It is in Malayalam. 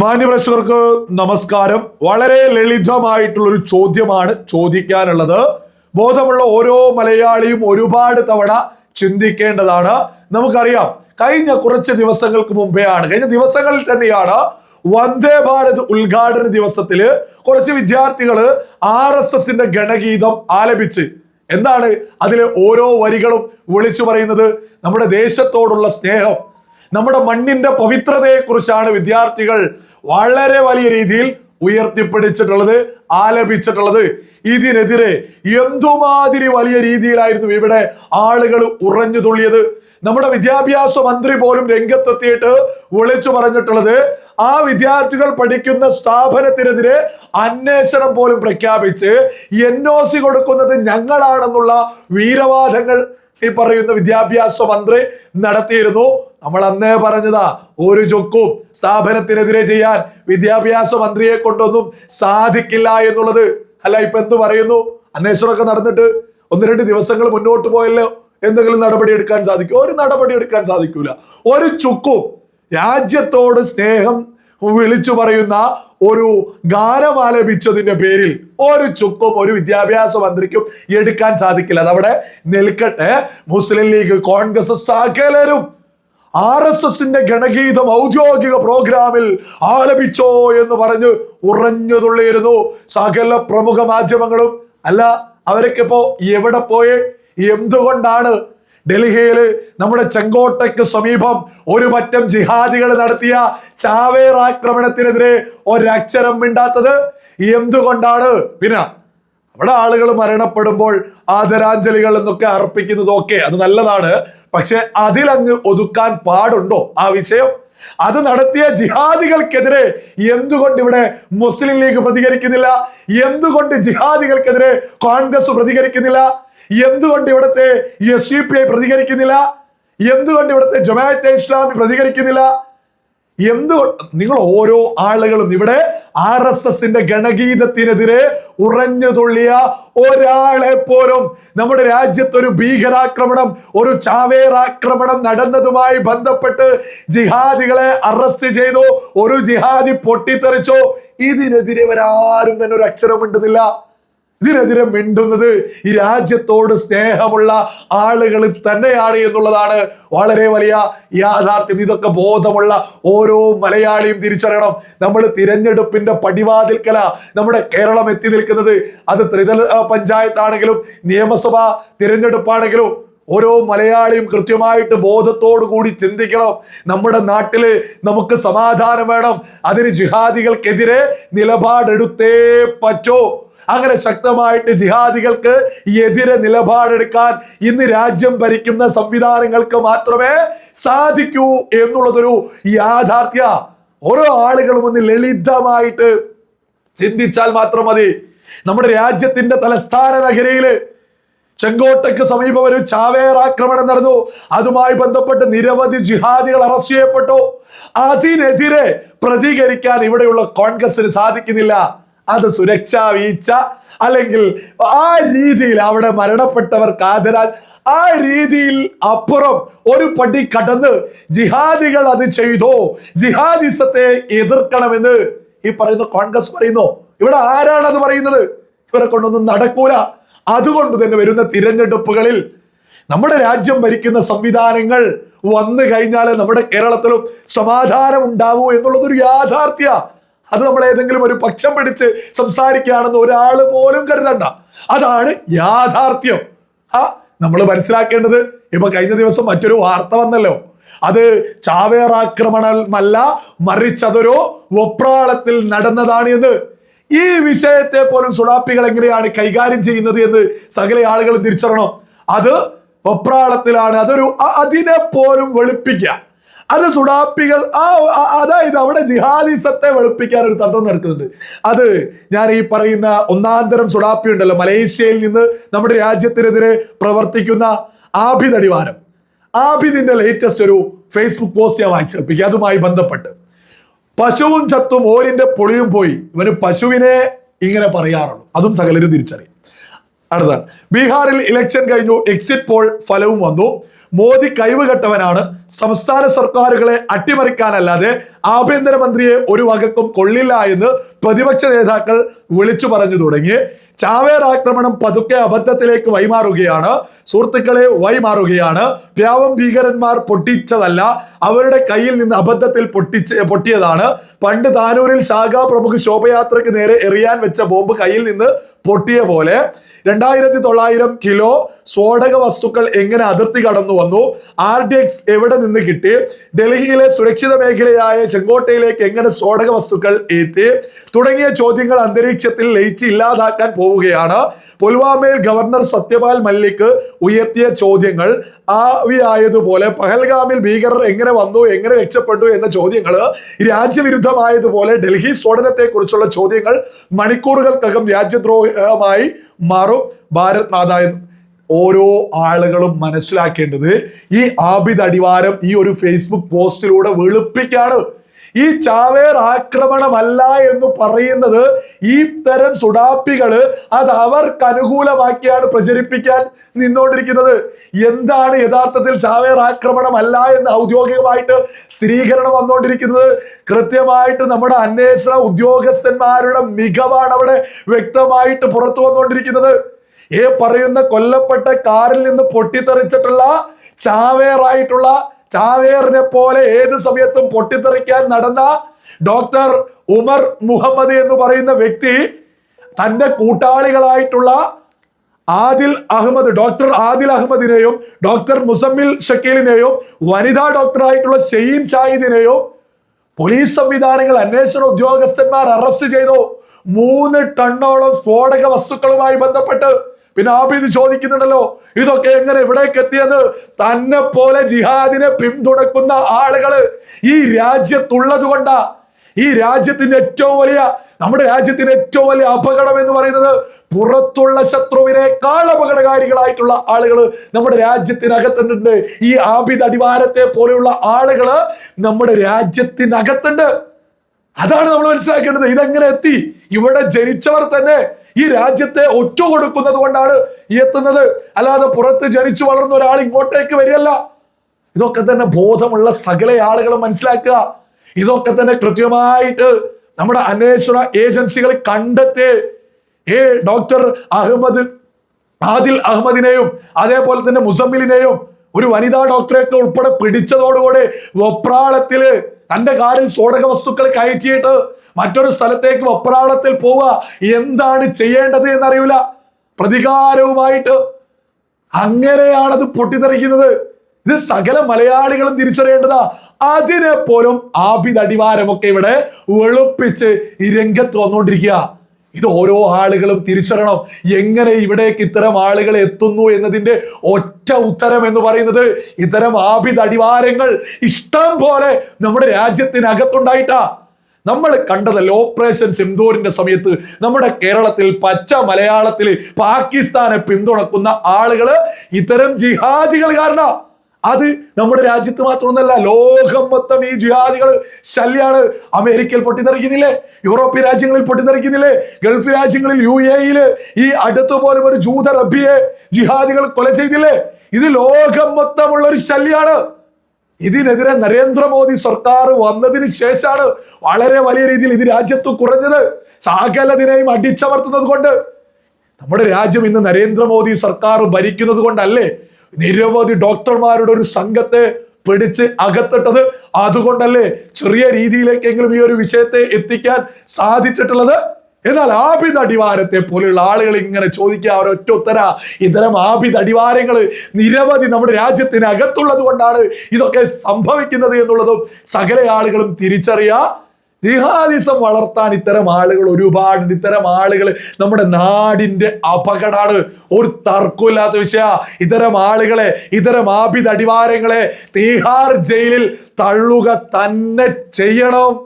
മാന്യപ്രേക്ഷകർക്ക് നമസ്കാരം. വളരെ ലളിതമായിട്ടുള്ള ഒരു ചോദ്യമാണ് ചോദിക്കാനുള്ളത്. ബോധമുള്ള ഓരോ മലയാളിയും ഒരുപാട് തവണ ചിന്തിക്കേണ്ടതാണ്. നമുക്കറിയാം കഴിഞ്ഞ കുറച്ച് ദിവസങ്ങൾക്ക് മുമ്പെയാണ് കഴിഞ്ഞ ദിവസങ്ങളിൽ തന്നെയാണ് വന്ദേ ഭാരത് ഉദ്ഘാടന ദിവസത്തിൽ കുറച്ച് വിദ്യാർത്ഥികൾ ആർ എസ് എസിന്റെ ഗണഗീതം ആലപിച്ച് എന്താണ് അതിലെ ഓരോ വരികളും വിളിച്ചു പറയുന്നത്? നമ്മുടെ ദേശത്തോടുള്ള സ്നേഹം നമ്മുടെ മണ്ണിന്റെ പവിത്രതയെ കുറിച്ചാണ് വിദ്യാർത്ഥികൾ വളരെ വലിയ രീതിയിൽ ഉയർത്തിപ്പിടിച്ചിട്ടുള്ളത് ആലപിച്ചിട്ടുള്ളത്. ഇതിനെതിരെ എന്തുമാതിരി വലിയ രീതിയിലായിരുന്നു ഇവിടെ ആളുകൾ ഉറഞ്ഞു തുള്ളിയത്. നമ്മുടെ വിദ്യാഭ്യാസ മന്ത്രി പോലും രംഗത്തെത്തിയിട്ട് വിളിച്ചു പറഞ്ഞിട്ടുള്ളത് ആ വിദ്യാർത്ഥികൾ പഠിക്കുന്ന സ്ഥാപനത്തിനെതിരെ അന്വേഷണം പോലും പ്രഖ്യാപിച്ച് എൻ ഒ സി കൊടുക്കുന്നത് ഞങ്ങളാണെന്നുള്ള വീരവാദങ്ങൾ ഈ പറയുന്ന വിദ്യാഭ്യാസ മന്ത്രി നടത്തിയിരുന്നു. നമ്മൾ അന്നേ പറഞ്ഞതാ ഒരു ചൊക്കും സ്ഥാപനത്തിനെതിരെ ചെയ്യാൻ വിദ്യാഭ്യാസ മന്ത്രിയെ കൊണ്ടൊന്നും സാധിക്കില്ല എന്നുള്ളത്. അല്ല ഇപ്പൊ എന്ത് പറയുന്നു? അന്വേഷണമൊക്കെ നടന്നിട്ട് ഒന്ന് രണ്ട് ദിവസങ്ങൾ മുന്നോട്ട് പോയല്ലോ എന്തെങ്കിലും നടപടി എടുക്കാൻ സാധിക്കും. ഒരു നടപടി എടുക്കാൻ സാധിക്കൂല. ഒരു ചുക്കും രാജ്യത്തോട് സ്നേഹം വിളിച്ചു പറയുന്ന ഒരു ഗാനം ആലപിച്ചതിന്റെ പേരിൽ ഒരു ചുക്കും ഒരു വിദ്യാഭ്യാസ മന്ത്രിക്കും എടുക്കാൻ സാധിക്കില്ല. അതവിടെ നിൽക്കട്ടെ. മുസ്ലിം ലീഗ് കോൺഗ്രസ് സകലരും ആർ എസ് എസിന്റെ ഗണഗീതം ഔദ്യോഗിക പ്രോഗ്രാമിൽ ആലപിച്ചോ എന്ന് പറഞ്ഞ് ഉറഞ്ഞുതുള്ളിയിരുന്നു. സകല പ്രമുഖ മാധ്യമങ്ങളും. അല്ല അവരൊക്കെ ഇപ്പോ എവിടെ പോയേ? എന്തുകൊണ്ടാണ് ഡൽഹിയിൽ നമ്മുടെ ചെങ്കോട്ടയ്ക്ക് സമീപം ഒരു പറ്റം ജിഹാദികൾ നടത്തിയ ചാവേർ ആക്രമണത്തിനെതിരെ ഒരക്ഷരം മിണ്ടാത്തത്? എന്തുകൊണ്ടാണ്? പിന്നെ അവിടെ ആളുകൾ മരണപ്പെടുമ്പോൾ ആദരാഞ്ജലികൾ എന്നൊക്കെ അർപ്പിക്കുന്നതൊക്കെ അത് നല്ലതാണ്. പക്ഷെ അതിലങ്ങ് ഒതുക്കാൻ പാടുണ്ടോ ആ വിഷയം? അത് നടത്തിയ ജിഹാദികൾക്കെതിരെ എന്തുകൊണ്ട് ഇവിടെ മുസ്ലിം ലീഗ് പ്രതികരിക്കുന്നില്ല? എന്തുകൊണ്ട് ജിഹാദികൾക്കെതിരെ കോൺഗ്രസ് പ്രതികരിക്കുന്നില്ല? എന്തുകൊണ്ട് ഇവിടുത്തെ എസ് യു പി ഐ പ്രതികരിക്കുന്നില്ല? എന്തുകൊണ്ട് ഇവിടുത്തെ ജമാഅത്തെ ഇസ്ലാമി പ്രതികരിക്കുന്നില്ല? എന്തുകൊണ്ട് നിങ്ങൾ ഓരോ ആളുകളും ഇവിടെ ആർ എസ് എസിന്റെ ഗണഗീതത്തിനെതിരെ ഉറഞ്ഞു തുള്ളിയ ഒരാളെ പോലും നമ്മുടെ രാജ്യത്ത് ഒരു ഭീകരാക്രമണം ഒരു ചാവേറാക്രമണം നടന്നതുമായി ബന്ധപ്പെട്ട് ജിഹാദികളെ അറസ്റ്റ് ചെയ്തു ഒരു ജിഹാദി പൊട്ടിത്തെറിച്ചോ. ഇതിനെതിരെ വരാരും തന്നെ ഒരു അക്ഷരം മിണ്ടുന്നില്ല ഇതിനെതിരെ മിണ്ടുന്നത് ഈ രാജ്യത്തോട് സ്നേഹമുള്ള ആളുകൾ തന്നെയാണ് എന്നുള്ളതാണ് വളരെ വലിയ യാഥാർത്ഥ്യം. ഇതൊക്കെ ബോധമുള്ള ഓരോ മലയാളിയും തിരിച്ചറിയണം. നമ്മൾ തിരഞ്ഞെടുപ്പിന്റെ പടിവാതിൽക്കല നമ്മുടെ കേരളം എത്തി നിൽക്കുന്നത്. അത് ത്രിതല പഞ്ചായത്താണെങ്കിലും നിയമസഭാ തിരഞ്ഞെടുപ്പാണെങ്കിലും ഓരോ മലയാളിയും കൃത്യമായിട്ട് ബോധത്തോടു കൂടി ചിന്തിക്കണം. നമ്മുടെ നാട്ടിൽ നമുക്ക് സമാധാനം വേണം. അതിന് ജിഹാദികൾക്കെതിരെ നിലപാടെടുത്തേ പറ്റൂ. അങ്ങനെ ശക്തമായിട്ട് ജിഹാദികൾക്ക് എതിരെ നിലപാടെടുക്കാൻ ഇന്ന് രാജ്യം ഭരിക്കുന്ന സംവിധാനങ്ങൾക്ക് മാത്രമേ സാധിക്കൂ എന്നുള്ളതൊരു യാഥാർത്ഥ്യ. ഓരോ ആളുകളും ഒന്ന് ലളിതമായിട്ട് ചിന്തിച്ചാൽ മാത്രം മതി. നമ്മുടെ രാജ്യത്തിന്റെ തലസ്ഥാന നഗരിയിൽ ചെങ്കോട്ടയ്ക്ക് സമീപം ഒരു ചാവേർ ആക്രമണം നടന്നു. അതുമായി ബന്ധപ്പെട്ട് നിരവധി ജിഹാദികൾ അറസ്റ്റ് ചെയ്യപ്പെട്ടു. അതിനെതിരെ പ്രതികരിക്കാൻ ഇവിടെയുള്ള കോൺഗ്രസിന് സാധിക്കുന്നില്ല. അത് സുരക്ഷാ വീഴ്ച. അല്ലെങ്കിൽ ആ രീതിയിൽ അവിടെ മരണപ്പെട്ടവർ ആദരാൻ ആ രീതിയിൽ അപ്പുറം ഒരു പടി കടന്ന് ജിഹാദികൾ അത് ചെയ്തോ? ജിഹാദിസത്തെ എതിർക്കണമെന്ന് ഈ പറയുന്ന കോൺഗ്രസ് പറയുന്നു. ഇവിടെ ആരാണ് അത് പറയുന്നത്? ഇവരെ കൊണ്ടൊന്നും നടക്കൂല. അതുകൊണ്ട് തന്നെ വരുന്ന തിരഞ്ഞെടുപ്പുകളിൽ നമ്മുടെ രാജ്യം ഭരിക്കുന്ന സംവിധാനങ്ങൾ വന്നു കഴിഞ്ഞാൽ നമ്മുടെ കേരളത്തിലും സമാധാനം ഉണ്ടാവൂ എന്നുള്ളതൊരു യാഥാർത്ഥ്യ. അത് നമ്മൾ ഏതെങ്കിലും ഒരു പക്ഷം പിടിച്ച് സംസാരിക്കുകയാണെന്ന് ഒരാൾ പോലും കരുതണ്ട. അതാണ് യാഥാർത്ഥ്യം. ആ നമ്മൾ മനസ്സിലാക്കേണ്ടത് ഇപ്പൊ കഴിഞ്ഞ ദിവസം മറ്റൊരു വാർത്ത വന്നല്ലോ. അത് ചാവേറാക്രമണമല്ല മറിച്ചതൊരു ഒപ്രാളത്തിൽ നടന്നതാണ് എന്ന്. ഈ വിഷയത്തെ പോലും സുഡാപ്പികൾ എങ്ങനെയാണ് കൈകാര്യം ചെയ്യുന്നത് എന്ന് സകല ആളുകളും തിരിച്ചറിയണം. അത് ഒപ്രാളത്തിലാണ്. അതൊരു അതിനെ പോലും വെളുപ്പിക്കുക. അത് സുഡാപ്പികൾ ആ അതായത് അവിടെ ജിഹാദിസത്തെ വെളുപ്പിക്കാൻ ഒരു തന്ത്രം നടക്കുന്നുണ്ട്. അത് ഞാൻ ഈ പറയുന്ന ഒന്നാന്തരം സുഡാപ്പി ഉണ്ടല്ലോ മലേഷ്യയിൽ നിന്ന് നമ്മുടെ രാജ്യത്തിനെതിരെ പ്രവർത്തിക്കുന്ന ആഭിതടിവാരം ആഭിദിന്റെ ലേറ്റസ്റ്റ് ഒരു ഫേസ്ബുക്ക് പോസ്റ്റ് ഞാൻ വായിച്ചേൽപ്പിക്കുക അതുമായി ബന്ധപ്പെട്ട്. പശുവും ചത്തും ഓരിന്റെ പൊളിയും പോയി. ഇവന് പശുവിനെ ഇങ്ങനെ പറയാറുള്ളൂ. അതും സകലരും തിരിച്ചറിയും. അടുത്താണ് ബീഹാറിൽ ഇലക്ഷൻ കഴിഞ്ഞു എക്സിറ്റ് പോൾ ഫലവും വന്നു. മോദി കഴിവുകെട്ടവനാണ്. സംസ്ഥാന സർക്കാരുകളെ അട്ടിമറിക്കാനല്ലാതെ ആഭ്യന്തരമന്ത്രിയെ ഒരു വകക്കും കൊള്ളില്ല എന്ന് പ്രതിപക്ഷ നേതാക്കൾ വിളിച്ചു പറഞ്ഞു തുടങ്ങി. ചാവേർ ആക്രമണം പതുക്കെ അബദ്ധത്തിലേക്ക് വൈമാറുകയാണ് സുഹൃത്തുക്കളെ വൈമാറുകയാണ് പ്യാവം ഭീകരന്മാർ പൊട്ടിച്ചതല്ല അവരുടെ കയ്യിൽ നിന്ന് അബദ്ധത്തിൽ പൊട്ടിച്ച് പൊട്ടിയതാണ്. പണ്ട് താനൂരിൽ ശാഖാ പ്രമുഖ ശോഭയാത്രയ്ക്ക് നേരെ എറിയാൻ വെച്ച ബോംബ് കയ്യിൽ നിന്ന് പൊട്ടിയ പോലെ രണ്ടായിരത്തി തൊള്ളായിരം കിലോ സ്ഫോടക വസ്തുക്കൾ എങ്ങനെ അതിർത്തി കടന്നു വന്നു? ആർ ഡി എക്സ് എവിടെ നിന്ന് കിട്ടി? ഡൽഹിയിലെ സുരക്ഷിത മേഖലയായ ചെങ്കോട്ടയിലേക്ക് എങ്ങനെ സ്ഫോടക വസ്തുക്കൾ എത്തി? തുടങ്ങിയ ചോദ്യങ്ങൾ അന്തരീക്ഷത്തിൽ ലയിച്ച് ഇല്ലാതാക്കാൻ പോവുകയാണ്. പുൽവാമയിൽ ഗവർണർ സത്യപാൽ മല്ലിക് ഉയർത്തിയ ചോദ്യങ്ങൾ ആവിയായതുപോലെ പഹൽഗാമിൽ ഭീകരർ എങ്ങനെ വന്നു എങ്ങനെ രക്ഷപ്പെട്ടു എന്ന ചോദ്യങ്ങൾ രാജ്യവിരുദ്ധമായതുപോലെ ഡൽഹി സ്ഫോടനത്തെക്കുറിച്ചുള്ള ചോദ്യങ്ങൾ മണിക്കൂറുകൾക്കകം രാജ്യദ്രോഹമായി മാറും ഭാരത് മാതാ എന്ന്. ഓരോ ആളുകളും മനസ്സിലാക്കേണ്ടത് ഈ ആബിദ് അടിവാരം ഈ ഒരു ഫേസ്ബുക്ക് പോസ്റ്റിലൂടെ വെളുപ്പിക്കാണ്. ഈ ചാവേർ ആക്രമണമല്ല എന്ന് പറയുന്നത് ഈ തരം സുഡാപ്പികൾ അത് അവർക്ക് അനുകൂലമാക്കിയാണ് പ്രചരിപ്പിക്കാൻ നിന്നുകൊണ്ടിരിക്കുന്നത്. എന്താണ് യഥാർത്ഥത്തിൽ ചാവേർ ആക്രമണമല്ല എന്ന് ഔദ്യോഗികമായിട്ട് സ്ഥിരീകരണം വന്നുകൊണ്ടിരിക്കുന്നത്? കൃത്യമായിട്ട് നമ്മുടെ അന്വേഷണ ഉദ്യോഗസ്ഥന്മാരുടെ മികവാണ് അവിടെ വ്യക്തമായിട്ട് പുറത്തു വന്നുകൊണ്ടിരിക്കുന്നത്. ഈ പറയുന്ന കൊല്ലപ്പെട്ട കാറിൽ നിന്ന് പൊട്ടിത്തെറിച്ചിട്ടുള്ള ചാവേറായിട്ടുള്ള ചാവേറിനെ പോലെ ഏത് സമയത്തും പൊട്ടിത്തെറിക്കാൻ നടന്ന ഡോക്ടർ ഉമർ മുഹമ്മദ് എന്ന് പറയുന്ന വ്യക്തി തന്റെ കൂട്ടാളികളായിട്ടുള്ള ആദിൽ അഹമ്മദ് ഡോക്ടർ ആദിൽ അഹമ്മദിനെയും ഡോക്ടർ മുസമ്മിൽ ഷക്കീലിനെയും വനിതാ ഡോക്ടറായിട്ടുള്ള ഷെയ്ൻ ഷാഹിദിനെയും പോലീസ് സംവിധാനങ്ങൾ അന്വേഷണ ഉദ്യോഗസ്ഥന്മാർ അറസ്റ്റ് ചെയ്തു. മൂന്ന് ടണ്ണോളം സ്ഫോടക വസ്തുക്കളുമായി ബന്ധപ്പെട്ട് പിന്നെ ആബിദ് ചോദിക്കുന്നുണ്ടല്ലോ ഇതൊക്കെ എങ്ങനെ ഇവിടേക്ക് എത്തിയത് തന്നെ പോലെ ജിഹാദിനെ പിന്തുണക്കുന്ന ആളുകൾ ഈ രാജ്യത്തുള്ളത് കൊണ്ടാ. ഈ രാജ്യത്തിന്റെ ഏറ്റവും വലിയ നമ്മുടെ രാജ്യത്തിന് ഏറ്റവും വലിയ അപകടം എന്ന് പറയുന്നത് പുറത്തുള്ള ശത്രുവിനേക്കാൾ അപകടകാരികളായിട്ടുള്ള ആളുകൾ നമ്മുടെ രാജ്യത്തിനകത്തുണ്ട്. ഈ ആബിദ് അടിവാരത്തെ പോലെയുള്ള ആളുകൾ നമ്മുടെ രാജ്യത്തിനകത്തുണ്ട്. അതാണ് നമ്മൾ മനസ്സിലാക്കേണ്ടത്. ഇതെങ്ങനെ എത്തി? ഇവിടെ ജനിച്ചവർ തന്നെ ഈ രാജ്യത്തെ ഒറ്റ കൊടുക്കുന്നത് കൊണ്ടാണ് എത്തുന്നത്. അല്ലാതെ പുറത്ത് ജനിച്ചു വളർന്ന ഒരാൾ ഇങ്ങോട്ടേക്ക് വരികയല്ല. ഇതൊക്കെ തന്നെ ബോധമുള്ള സകല ആളുകളും മനസ്സിലാക്കുക. ഇതൊക്കെ തന്നെ കൃത്യമായിട്ട് നമ്മുടെ അന്വേഷണ ഏജൻസികൾ കണ്ടെത്തി. ഏ ഡോക്ടർ അഹമ്മദ് ആദിൽ അഹമ്മദിനെയും അതേപോലെ തന്നെ മുസമ്മിലിനെയും ഒരു വനിതാ ഡോക്ടറെയൊക്കെ ഉൾപ്പെടെ പിടിച്ചതോടുകൂടി വെപ്രാളത്തിൽ തന്റെ കാറിൽ സ്ഫോടക വസ്തുക്കൾ കയറ്റിയിട്ട് മറ്റൊരു സ്ഥലത്തേക്ക് ഒപ്രാളത്തിൽ പോവുക. എന്താണ് ചെയ്യേണ്ടത് എന്നറിയില്ല പ്രതികാരവുമായിട്ട് അങ്ങനെയാണത് പൊട്ടിത്തെറിക്കുന്നത്. ഇത് സകല മലയാളികളും തിരിച്ചറിയേണ്ടതാ. അതിനെ പോലും ആബിദ് ഇവിടെ വെളുപ്പിച്ച് രംഗത്ത് വന്നുകൊണ്ടിരിക്കുക. ഇത് ഓരോ ആളുകളും തിരിച്ചറിയണം. എങ്ങനെ ഇവിടേക്ക് ഇത്തരം ആളുകൾ എത്തുന്നു എന്നതിന്റെ ഒറ്റ ഉത്തരം എന്ന് പറയുന്നത് ഇത്തരം ആബിദ് അടിവാരങ്ങൾ ഇഷ്ടം പോലെ നമ്മുടെ രാജ്യത്തിനകത്തുണ്ടായിട്ടാ. നമ്മൾ കണ്ടതല്ല ഓപ്പറേഷൻ സിന്ധൂരിന്റെ സമയത്ത് നമ്മുടെ കേരളത്തിൽ പച്ച മലയാളത്തിൽ പാകിസ്ഥാനെ പിന്തുണക്കുന്ന ആളുകൾ ഇത്തരം ജിഹാദികൾ കാരണം. അത് നമ്മുടെ രാജ്യത്ത് മാത്രമൊന്നല്ല ലോകം മൊത്തം ഈ ജിഹാദികൾ ശല്യാണ്. അമേരിക്കയിൽ പൊട്ടിത്തെറിക്കുന്നില്ലേ? യൂറോപ്യൻ രാജ്യങ്ങളിൽ പൊട്ടിത്തെറിക്കുന്നില്ലേ? ഗൾഫ് രാജ്യങ്ങളിൽ യു എയിൽ ഈ അടുത്ത് പോലും ഒരു ജൂത റബ്ബിയെ ജിഹാദികൾ കൊല ചെയ്തില്ലേ? ഇത് ലോകം മൊത്തമുള്ള ഒരു ശല്യാണ്. ഇതിനെതിരെ നരേന്ദ്രമോദി സർക്കാർ വന്നതിന് ശേഷമാണ് വളരെ വലിയ രീതിയിൽ ഇത് രാജ്യത്ത് കുറഞ്ഞത്. സകലതിനെയും അടിച്ചമർത്തുന്നത് കൊണ്ട് നമ്മുടെ രാജ്യം ഇന്ന് നരേന്ദ്രമോദി സർക്കാർ ഭരിക്കുന്നത് കൊണ്ടല്ലേ നിരവധി ഡോക്ടർമാരുടെ ഒരു സംഘത്തെ പിടിച്ച് അകത്തിട്ടത്. അതുകൊണ്ടല്ലേ ചെറിയ രീതിയിലേക്കെങ്കിലും ഈ ഒരു വിഷയത്തെ എത്തിക്കാൻ സാധിച്ചിട്ടുള്ളത്. എന്നാൽ ആഭിത അടിവാരത്തെ പോലെയുള്ള ആളുകൾ ഇങ്ങനെ ചോദിക്കുക ഒരൊറ്റ ഉത്തര. ഇത്തരം ആഭിത അടിവാരങ്ങൾ നിരവധി നമ്മുടെ രാജ്യത്തിന് അകത്തുള്ളത് കൊണ്ടാണ് ഇതൊക്കെ സംഭവിക്കുന്നത് എന്നുള്ളതും സകല ആളുകളും തിരിച്ചറിയുക ജിഹാദിസം വളർത്താൻ ഇത്തരം ആളുകൾ ഒരുപാട് ഇത്തരം ആളുകൾ നമ്മുടെ നാടിന്റെ അപകടമാണ് ഒരു തർക്കമില്ലാത്ത വിഷയ. ഇത്തരം ആളുകളെ ഇത്തരം ആഭിത അടിവാരങ്ങളെ തീഹാർ ജയിലിൽ തള്ളുക തന്നെ ചെയ്യണം.